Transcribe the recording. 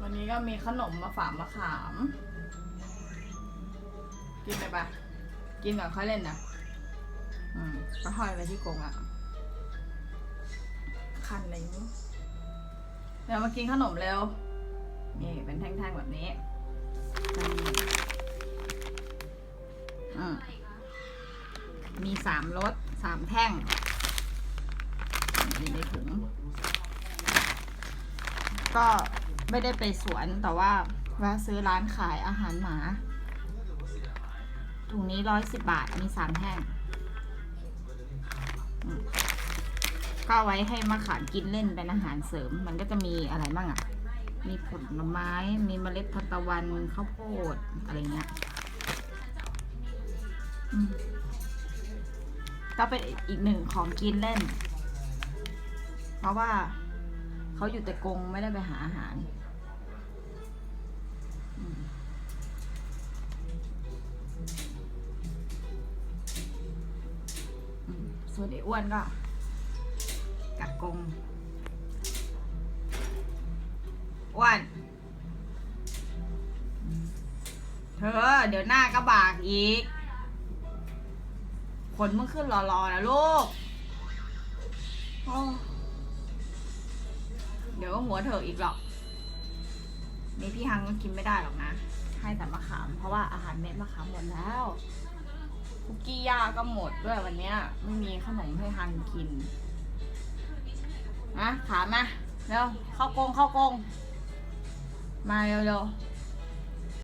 วันนี้ก็มีขนมมาฝากมาขาม กินไปปะกินก่อนค่อยเล่นนะอืมก็ห้อยไปที่กรงอะ คันอะไรนี้เดี๋ยวมากินขนมเร็ว นี่เป็นแท่งๆแบบนี้มีสามรสสามแท่งนี่ในถุง ก็ไม่ได้ไปสวนแต่ว่าแวะซื้อร้านขายอาหารหมาถุงนี้ร้อยสิบบาท มีสามแท่งก็ไว้ให้มะขามกินเล่นเป็นอาหารเสริม มันก็จะมีอะไรบ้างอะ่ะ มีผลไม้ มีเมล็ดทานตะวันข้าวโพดอะไรเงี้ยก็เป็นอีกหนึ่งของกินเล่น เพราะว่า เขาอยู่แต่กรงไม่ได้ไปหาอาหารส่วนไอ้อ้วนก็กัดกรงอ้วนเธอเดี๋ยวหน้ากระบากอีกขนมึงขึ้นรอๆนะลูกือวก็หัวเถอะอีกหรอก นี่พี่ฮังก็กินไม่ได้หรอกนะ ให้แต่มะขาม เพราะว่าอาหารเม็ดมะขามหมดแล้วคุกกี้ย่าก็หมดด้วยวันเนี้ยไม่มีขนมให้ฮังกินนะขามมาเร็วเข้ากงเข้ากง มาเร็วๆ